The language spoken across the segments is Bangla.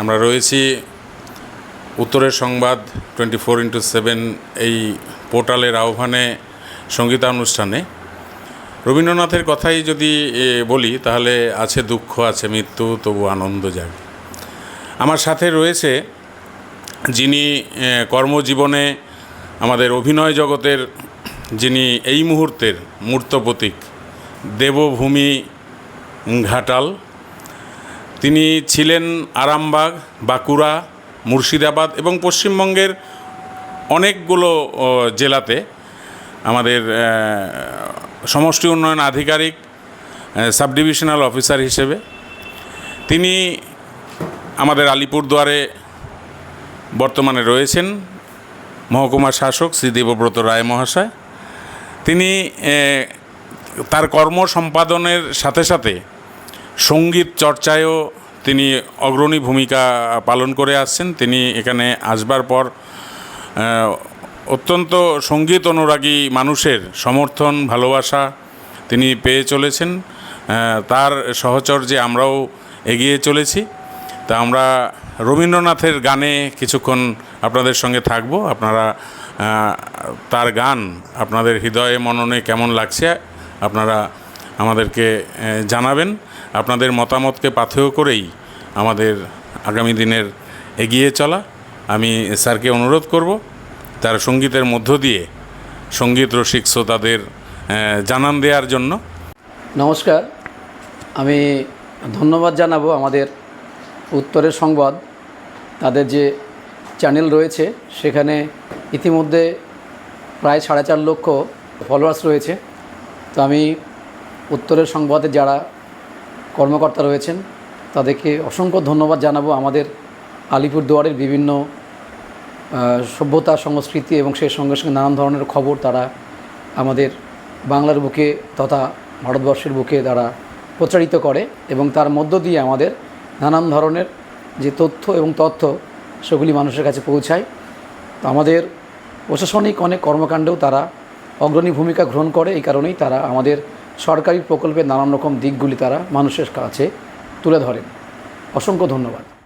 আমরা রয়েছি উত্তরের সংবাদ টোয়েন্টি ফোর ইন্টু সেভেন এই পোর্টালের আহ্বানে সঙ্গীতানুষ্ঠানে। রবীন্দ্রনাথের কথাই যদি বলি, তাহলে আছে দুঃখ, আছে মৃত্যু, তবু আনন্দ জাগে আমার সাথে রয়েছে যিনি কর্মজীবনে আমাদের অভিনয় জগতের, যিনি এই মুহূর্তের মূর্ত প্রতীক, দেবভূমি ঘাটাল। তিনি ছিলেন আরামবাগ, বাঁকুড়া, মুর্শিদাবাদ এবং পশ্চিমবঙ্গের অনেকগুলো জেলাতে আমাদের সমষ্টি উন্নয়ন আধিকারিক সাব ডিভিশনাল অফিসার হিসেবে। তিনি আমাদের আলিপুরদুয়ারে বর্তমানে রয়েছেন মহকুমা শাসক শ্রী দেবব্রত রায় মহাশয়। তিনি তার কর্ম সম্পাদনের সাথে সাথে সংগীত চর্চায়ও তিনি অগ্রণী ভূমিকা পালন করে আসছেন। তিনি এখানে আসবার পর অত্যন্ত সংগীত অনুরাগী মানুষের সমর্থন, ভালোবাসা তিনি পেয়ে চলেছেন। তার সহচর্যে আমরাও এগিয়ে চলেছি। তা আমরা রবীন্দ্রনাথের গানে কিছুক্ষণ আপনাদের সঙ্গে থাকব। আপনারা তার গান আপনাদের হৃদয়ে, মননে কেমন লাগছে আপনারা আমাদেরকে জানাবেন। আপনাদের মতামতকে পাথেয় করেই আমাদের আগামী দিনের এগিয়ে চলা। আমি স্যারকে অনুরোধ করব, তার সঙ্গীতের মধ্য দিয়ে সংগীত রসিক শ্রোতাদের জানান দেওয়ার জন্য। নমস্কার। আমি ধন্যবাদ জানাব আমাদের উত্তরের সংবাদ। তাদের যে চ্যানেল রয়েছে, সেখানে ইতিমধ্যে প্রায় সাড়ে চার লক্ষ ফলোয়ার্স রয়েছে। তো আমি উত্তরের সংবাদে যারা কর্মকর্তা রয়েছেন। তাদেরকে অসংখ্য ধন্যবাদ জানাব আমাদের আলিপুরদুয়ারের বিভিন্ন সভ্যতা, সংস্কৃতি এবং সেই সঙ্গে সঙ্গে নানান ধরনের খবর তারা আমাদের বাংলার বুকে তথা ভারতবর্ষের বুকে তারা প্রচারিত করে এবং তার মধ্য দিয়ে আমাদের নানান ধরনের যে তথ্য এবং তথ্য সেগুলি মানুষের কাছে পৌঁছায়। তো আমাদের প্রশাসনিক অনেক কর্মকাণ্ডেও তারা অগ্রণী ভূমিকা গ্রহণ করে, এই কারণেই তারা আমাদের সরকারি প্রকল্পের নানান রকম দিকগুলি তারা মানুষের কাছে তুলে ধরেন। অসংখ্য ধন্যবাদ।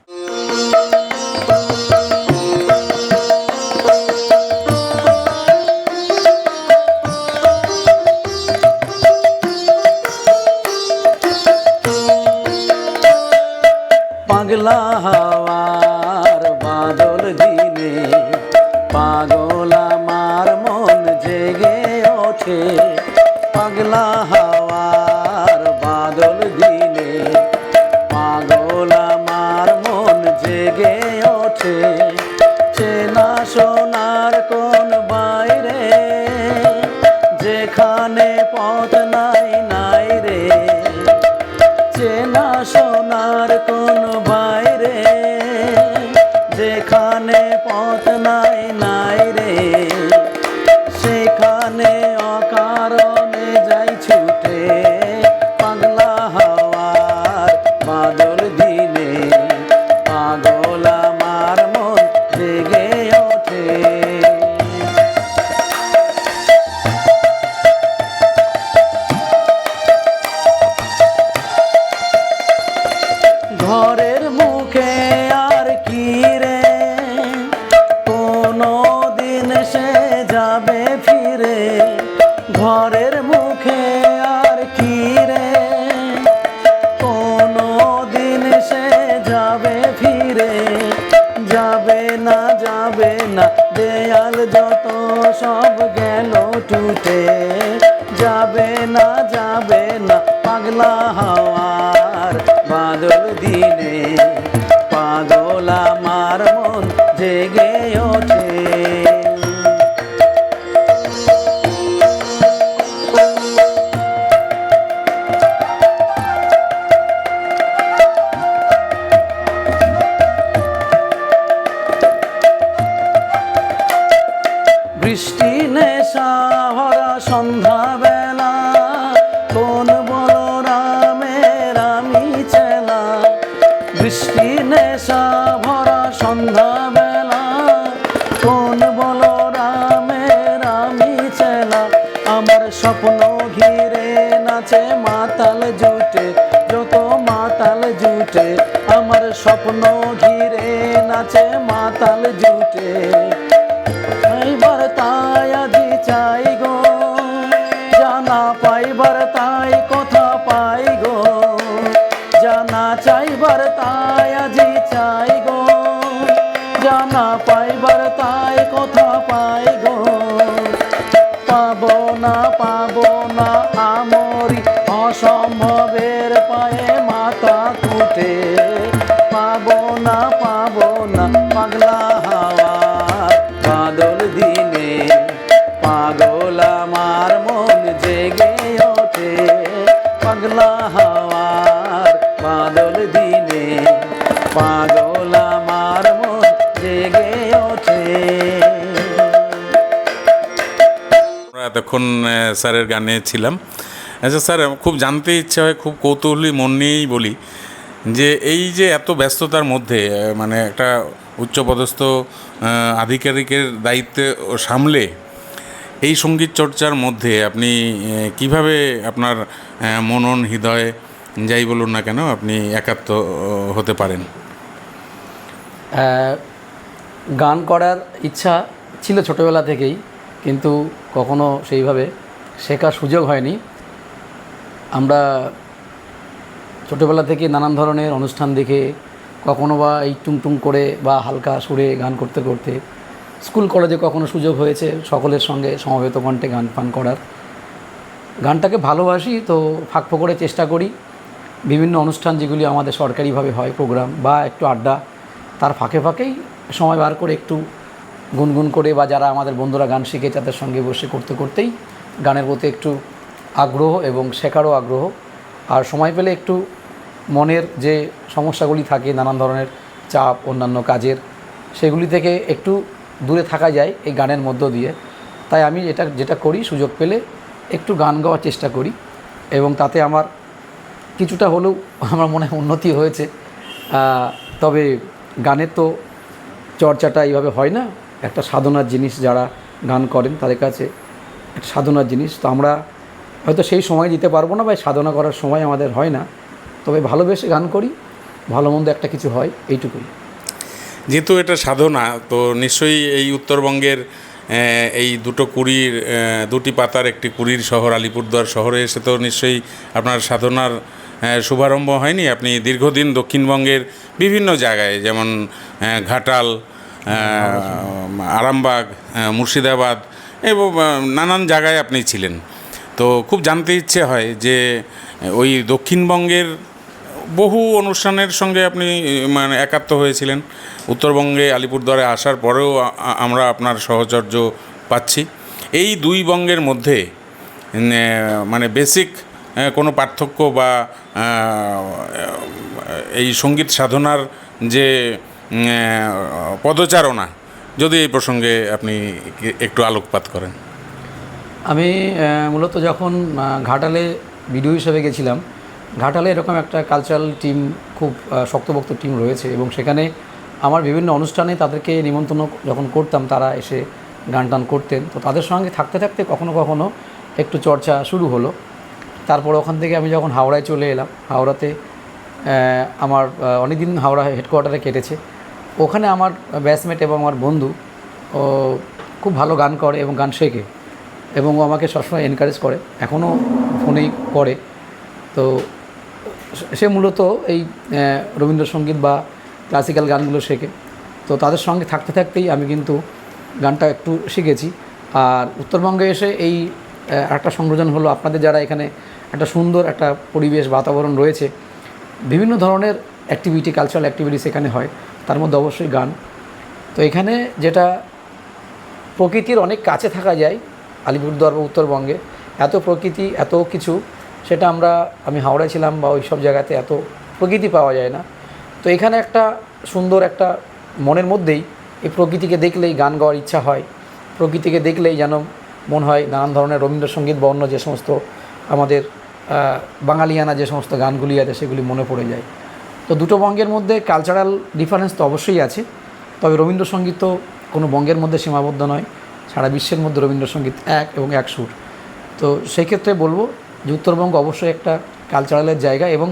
পাগলা হাওয়ার বাদল দিনে পাগল আমার মন জেগে ওঠে। বৃষ্টি নেশা ভরা সন্ধ্যাবেলা স্বপ্ন ঘিরে নাচে মাতাল জুটে, যত মাতাল জুটে, আমার স্বপ্ন ঘিরে নাচে মাতাল জুটে। পাইবার তাই আজি চাই গো, জানা পাইবার তাই পাগলা হাওয়ার বাদল দিনে, পাগল আমার মন জেগে ওঠে। এতক্ষণ স্যারের গানে ছিলাম। আচ্ছা স্যার খুব জানতে ইচ্ছে হয়, খুব কৌতূহলী মন নিয়েই বলি যে, এই যে এত ব্যস্ততার মধ্যে মানে একটা উচ্চপদস্থ আধিকারিকের দায়িত্বে সামলে এই সংগীত চর্চার মধ্যে আপনি কীভাবে আপনার মনন, হৃদয়, যাই বলুন না কেন, আপনি একাত্ম হতে পারেন? গান করার ইচ্ছা ছিল ছোটোবেলা থেকেই, কিন্তু কখনো সেইভাবে শেখার সুযোগ হয়নি। আমরা ছোটোবেলা থেকে নানান ধরনের অনুষ্ঠান দেখে, কখনো বা এই টুংটুং করে বা হালকা সুরে গান করতে করতে স্কুল কলেজে কখনো সুযোগ হয়েছে সকলের সঙ্গে সমবেত কণ্ঠে গান ফান করার। গানটাকে ভালোবাসি, তো ফাঁক ফোকরে চেষ্টা করি। বিভিন্ন অনুষ্ঠান যেগুলি আমাদের সরকারিভাবে হয়, প্রোগ্রাম বা একটু আড্ডা, তার ফাঁকে ফাঁকেই সময় বার করে একটু গুনগুন করে বা যারা আমাদের বন্ধুরা গান শিখে তাদের সঙ্গে বসে করতে করতেই গানের প্রতি একটু আগ্রহ এবং শেখারও আগ্রহ। আর সময় পেলে একটু মনের যে সমস্যাগুলি থাকে, নানান ধরনের চাপ, অন্যান্য কাজের, সেগুলি থেকে একটু দূরে থাকা যায় এই গানের মধ্য দিয়ে। তাই আমি এটা, যেটা করি, সুযোগ পেলে একটু গান গাওয়ার চেষ্টা করি এবং তাতে আমার কিছুটা হলেও আমার মনে হয় উন্নতি হয়েছে। তবে গানের তো চর্চাটা এইভাবে হয় না। একটা সাধনার জিনিস যারা গান করেন তাদের কাছে একটা সাধনার জিনিস। তো আমরা হয়তো সেই সময় দিতে পারব না বা সাধনা করার সময় আমাদের হয় না। তবে ভালোবেসে গান করি, ভালো মন্দ একটা কিছু হয়, এইটুকুই। যেহেতু এটা সাধনা, তো নিশ্চয়ই এই উত্তরবঙ্গের এই দুটো কুড়ির দুটি পাতার একটি কুড়ির শহর, আলিপুরদুয়ার শহরে এসে তো নিশ্চয়ই আপনার সাধনার শুভারম্ভ হয়নি। আপনি দীর্ঘদিন দক্ষিণবঙ্গের বিভিন্ন জায়গায় যেমন ঘাটাল আরামবাগ মুর্শিদাবাদ, এবং নানান জায়গায় আপনি ছিলেন। তো খুব জানতে ইচ্ছে হয় যে, ওই দক্ষিণবঙ্গের বহু অনুষ্ঠানের সঙ্গে আপনি মানে একাত্ম হয়েছিলেন। উত্তরবঙ্গে আলিপুরদুয়ারে আসার পরেও আমরা আপনার সহচর্য পাচ্ছি। এই দুই বঙ্গের মধ্যে মানে বেসিক কোনো পার্থক্য বা এই সংগীত সাধনার যে পদচারণা, যদি এই প্রসঙ্গে আপনি একটু আলোকপাত করেন। আমি মূলত যখন ঘাটালে ভিডিও হিসেবে গেছিলাম ঘাটালে এরকম একটা কালচারাল টিম খুব আহ, শক্তপোক্ত টিম রয়েছে এবং সেখানে আমার বিভিন্ন অনুষ্ঠানে তাদেরকে নিমন্ত্রণ যখন করতাম তারা এসে গান টান করতেন। তো তাদের সঙ্গে থাকতে থাকতে কখনো কখনো একটু চর্চা শুরু হলো। তারপর ওখান থেকে আমি যখন হাওড়ায় চলে এলাম হাওড়াতে আমার অনেক দিন হাওড়া হেডকোয়ার্টারে কেটেছে। ওখানে আমার ব্যাচমেট এবং আমার বন্ধু ও খুব ভালো গান করে এবং গান শেখে এবং ও আমাকে সবসময় এনকারেজ করে এখনও ফোনেই করে। তো সে- মূলত এই রবীন্দ্রসঙ্গীত বা ক্লাসিক্যাল গানগুলো শেখে। তো তাদের সঙ্গে থাকতে থাকতেই আমি কিন্তু গানটা একটু শিখেছি। আর উত্তরবঙ্গে এসে এই একটা সংযোজন হলো আপনাদের যারা এখানে একটা সুন্দর একটা পরিবেশ বাতাবরণ রয়েছে, বিভিন্ন ধরনের অ্যাক্টিভিটি কালচারাল অ্যাক্টিভিটিস এখানে হয়, তার মধ্যে অবশ্যই গান। তো এখানে যেটা প্রকৃতির অনেক কাছে থাকা যায়, আলিপুরদুয়ার বা উত্তরবঙ্গে, এত প্রকৃতি, এত কিছু সেটা আমরা, আমি হাওড়ায় ছিলাম বা ওই সব জায়গাতে এত প্রকৃতি পাওয়া যায় না। তো এখানে একটা সুন্দর একটা মনের মধ্যেই এই প্রকৃতিকে দেখলেই গান গাওয়ার ইচ্ছা হয়। প্রকৃতিকে দেখলেই যেন মন হয় নানান ধরনের রবীন্দ্রসঙ্গীত বা অন্য যে সমস্ত আমাদের বাঙালিয়ানা যে সমস্ত গানগুলি আছে সেগুলি মনে পড়ে যায়। তো দুটো বঙ্গের মধ্যে কালচারাল ডিফারেন্স তো অবশ্যই আছে। তবে রবীন্দ্রসঙ্গীত তো কোনো বঙ্গের মধ্যে সীমাবদ্ধ নয়। সারা বিশ্বের মধ্যে রবীন্দ্রসঙ্গীত এক এবং এক সুর। তো সেই ক্ষেত্রে বলব যে উত্তরবঙ্গ অবশ্যই একটা কালচারালের জায়গা এবং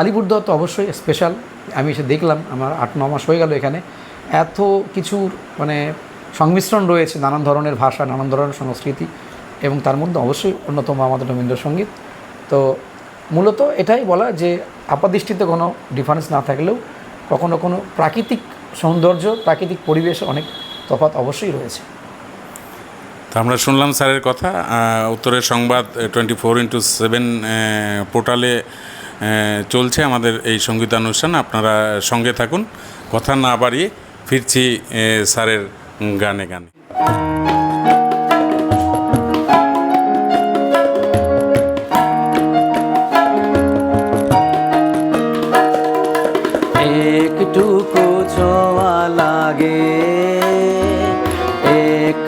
আলিপুরদুয়ার তো অবশ্যই স্পেশাল আমি এসে দেখলাম, আমার আট, ন মাস হয়ে গেল এখানে। এত কিছু মানে সংমিশ্রণ রয়েছে, নানান ধরনের ভাষা, নানান ধরনের সংস্কৃতি এবং তার মধ্যে অবশ্যই অন্যতম আমাদের রবীন্দ্রসঙ্গীত। তো মূলত এটাই বলা যে আপাদৃষ্টিতে কোনো ডিফারেন্স না থাকলেও কখনো কোনো প্রাকৃতিক সৌন্দর্য, প্রাকৃতিক পরিবেশে অনেক তফাৎ অবশ্যই রয়েছে। তা আমরা শুনলাম স্যারের কথা উত্তরের সংবাদ টোয়েন্টি ফোর ইন্টু সেভেন পোর্টালে চলছে আমাদের এই সঙ্গীতানুষ্ঠান, আপনারা সঙ্গে থাকুন, কথা না বাড়িয়ে ফিরছি স্যারের গানে গানে। একটুকু ছোঁয়া লাগে।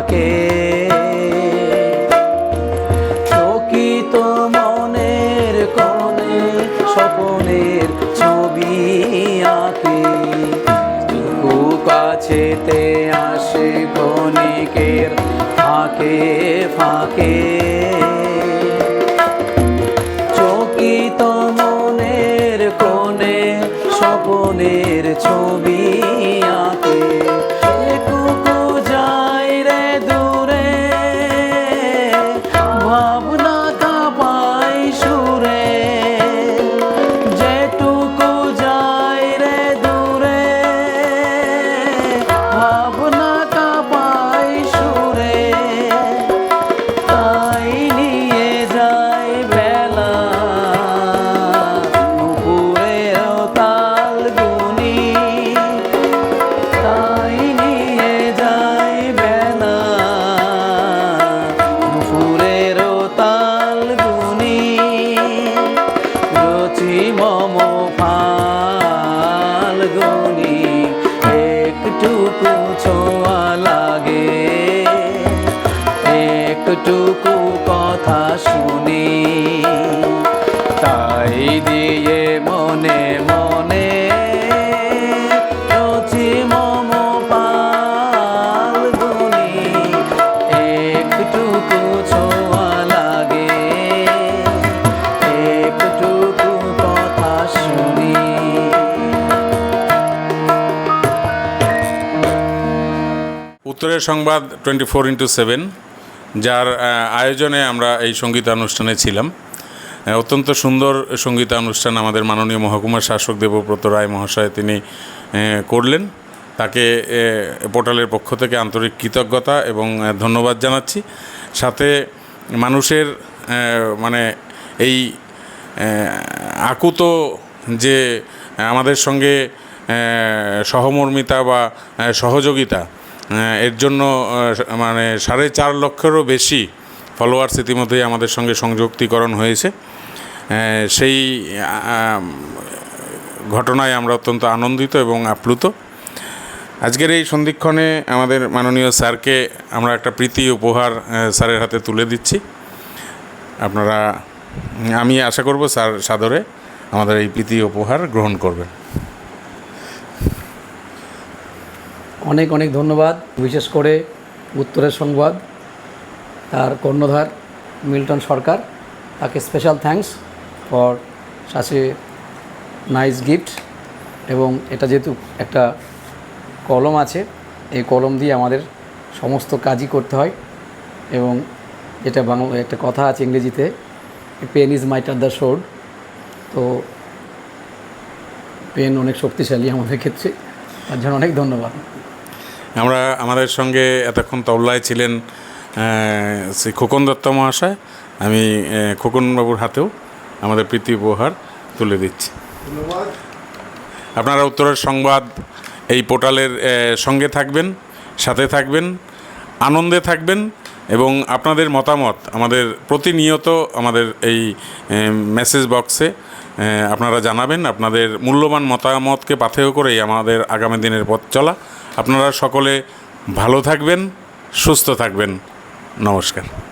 ফাঁকে চকিত মনের কনে স্বপনের ছবি আঁকে। টুকু কাছেতে আসে ক্ষণিকের ফাঁকে ফাঁকে। চকিত মনের কোণে স্বপনের ছবি সংবাদ টোয়েন্টি ফোর ইন্টু সেভেন, যার আয়োজনে আমরা এই সঙ্গীতানুষ্ঠানে ছিলাম। অত্যন্ত সুন্দর সঙ্গীতানুষ্ঠান আমাদের মাননীয় মহকুমা শাসক দেবব্রত রায় মহাশয় তিনি করলেন। তাকে পোর্টালের পক্ষ থেকে আন্তরিক কৃতজ্ঞতা এবং ধন্যবাদ জানাচ্ছি। সাথে মানুষের মানে এই আকুত যে আমাদের সঙ্গে সহমর্মিতা বা সহযোগিতা এর জন্য মানে সাড়ে চার লক্ষেরও বেশি ফলোয়ার্স ইতিমধ্যেই আমাদের সঙ্গে সংযুক্তিকরণ হয়েছে। সেই ঘটনায় আমরা অত্যন্ত আনন্দিত এবং আপ্লুত। আজকের এই সন্ধিক্ষণে আমাদের মাননীয় স্যারকে আমরা একটা প্রীতি উপহার স্যারের হাতে তুলে দিচ্ছি। আপনারা, আমি আশা করব স্যার সাদরে আমাদের এই প্রীতি উপহার গ্রহণ করবেন। অনেক অনেক ধন্যবাদ, বিশেষ করে উত্তরের সংবাদ। তার কর্ণধার মিল্টন সরকার, তাকে special thanks for such a nice gift এবং এটা যেহেতু একটা কলম আছে, এই কলম দিয়ে আমাদের সমস্ত কাজই করতে হয় এবং এটা বাংলা, একটা কথা আছে ইংরেজিতে pen is mightier the sword তো পেন অনেক শক্তিশালী আমাদের ক্ষেত্রে, তার জন্য অনেক ধন্যবাদ। আমরা আমাদের সঙ্গে এতক্ষণ তবলায় ছিলেন শ্রী খোকন দত্ত মহাশয়। আমি খোকনবাবুর হাতেও আমাদের প্রীতি উপহার তুলে দিচ্ছি। আপনারা উত্তরের সংবাদ এই পোর্টালের সঙ্গে থাকবেন, সাথে থাকবেন, আনন্দে থাকবেন এবং আপনাদের মতামত, আমাদের প্রতিনিয়ত আমাদের এই মেসেজ বক্সে আপনারা জানাবেন। আপনাদের মূল্যবান মতামতকে পাথেয় করেই আমাদের আগামী দিনের পথ চলা। আপনারা সকলে ভালো থাকবেন সুস্থ থাকবেন। নমস্কার।